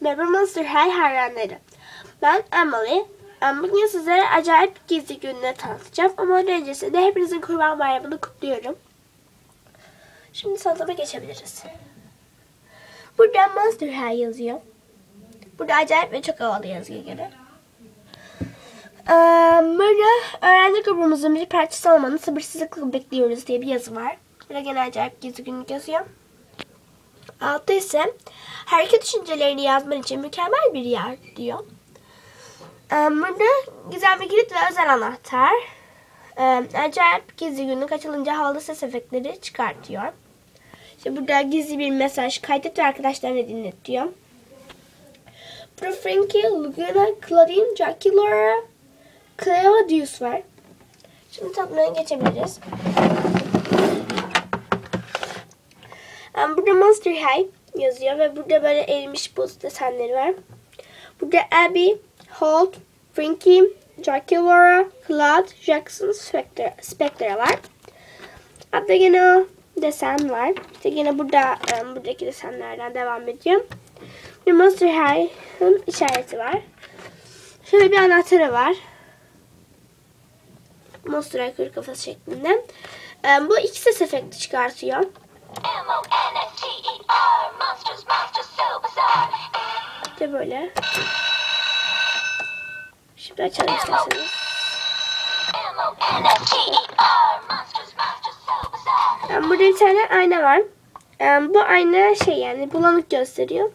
Merhaba Monster High hayranları. Ben Emily. Em, Bugün sizlere acayip gizli gününü tanıtacağım. Ama öncesinde hepinizin kurban bayramını kutluyorum. Şimdi tanıtıma geçebiliriz. Burada Monster High yazıyor. Burada acayip ve çok havalı yazıyor gene. Ee, Burada öğrenci grubumuzun bir parçası olmanı sabırsızlıkla bekliyoruz diye bir yazı var. Burada gene acayip gizli günlük yazıyor. Altta ise hareket düşüncelerini yazman için mükemmel bir yer diyor. Ee, Burada güzel bir kilit ve özel anahtar. Ee, Acayip gizli günlük açılınca havalı ses efektleri çıkartıyor. İşte burada gizli bir mesaj kaydet ve arkadaşlarına dinlet diyor. Burada Frankie, Laguna, Claudine, Jackie, Laura, Claudius var. Şimdi tatmaya geçebiliriz. Um, burada Monster High yazıyor ve burada böyle erimiş buz desenleri var. Burada Abby, Holt, Frankie, Jackie Laura, Claude, Jackson, Spectre, Spectre var. Hatta gene desen var. İşte gene burada um, buradaki desenlerden devam ediyor. Bir Monster High'ın işareti var. Şöyle bir anahtarı var. Monster High kafası şeklinde. Um, bu iki ses efekti çıkartıyor. M-O-N-S-T-E-R Monsters, monsters so bizarre İşte böyle. Şimdi açalım isterseniz. Bizarre Yani burada bir tane ayna var. Yani bu ayna şey yani bulanık gösteriyor.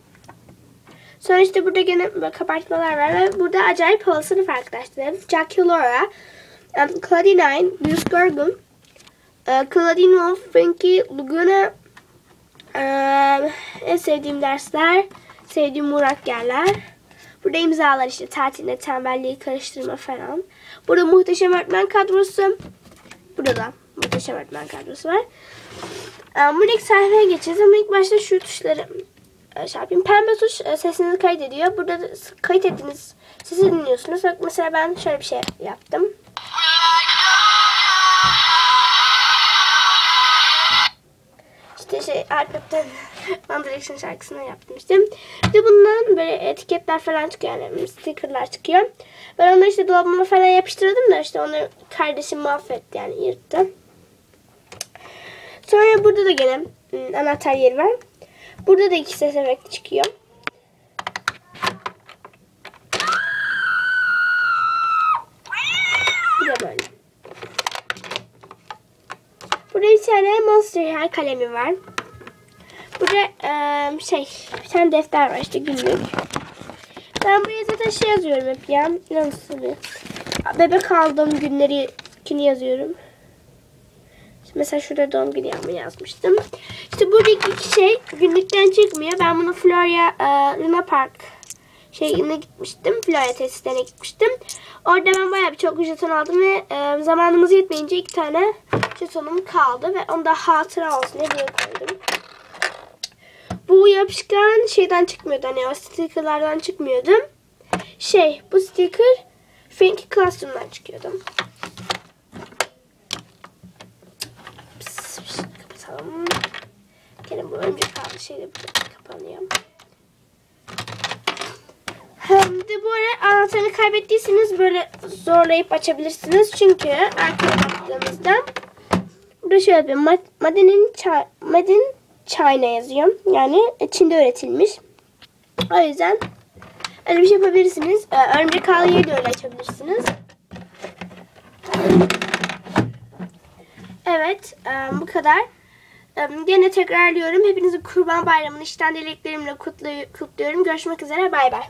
Sonra işte burada gene kabartmalar var ve burada acayip havalı sınıf arkadaşlarım. Jackie Laura, um, Claudine, Bruce Gorgon, uh, Claudine Frankie, Laguna, um, en sevdiğim dersler, sevdiğim Muratgerler. Burada imzalar işte tatilde tembelliği karıştırma falan. Burada muhteşem öğretmen kadrosu. Burada da muhteşem öğretmen kadrosu var. Ee, Buradaki sayfaya geçeceğiz ama ilk başta şu tuşları e, şey yapayım. Pembe tuş e, sesinizi kaydediyor. Burada da kayıt ettiğiniz sesi dinliyorsunuz. Mesela ben şöyle bir şey yaptım. Şey iPad'den One Direction şarkısını yapmıştım. De bundan böyle etiketler falan çıkıyor yani stickerlar çıkıyor. Ben onları işte dolabıma falan yapıştırdım da işte onu kardeşim mahvetti yani yırttı. Sonra burada da gene ım, anahtar yeri var. Burada da iki ses efekti çıkıyor. Böyle. Burada bir tane Monster High kalemi var. Burada eee, şey bir tane defter var işte günlük. Ben buraya zaten şey yazıyorum hep ya. Nasıl bir bebek aldığım günleri yazıyorum. Mesela şurada doğum günü yapma yazmıştım. İşte buradaki iki şey günlükten çıkmıyor. Ben bunu Florya e, Luna Park şeyine gitmiştim. Florya tesislerine gitmiştim. Orada ben bayağı bir çok jeton aldım ve e, zamanımız yetmeyince iki tane jetonum kaldı ve onu da hatıra olsun diye buraya koydum. Bu yapışkan şeyden çıkmıyordu. Hani o stickerlardan çıkmıyordu. Şey bu sticker Frankie Classroom'dan çıkıyordu. Pıs, pıs, kapatalım. Gene bu örümcek kaldı şeyle kapanıyor. Hem de bu ara anahtarını kaybettiyseniz böyle zorlayıp açabilirsiniz. Çünkü arkaya baktığımızda burada şöyle bir Ma- Madenin Cha- Madin China yazıyor. Yani Çin'de üretilmiş. O yüzden öyle bir şey yapabilirsiniz. Ee, Örümcek ağlıyı da öyle açabilirsiniz. Evet, e, bu kadar. E, Gene tekrarlıyorum. Hepinizin Kurban Bayramı'nı işten dileklerimle kutlu- kutluyorum. Görüşmek üzere. Bay bay.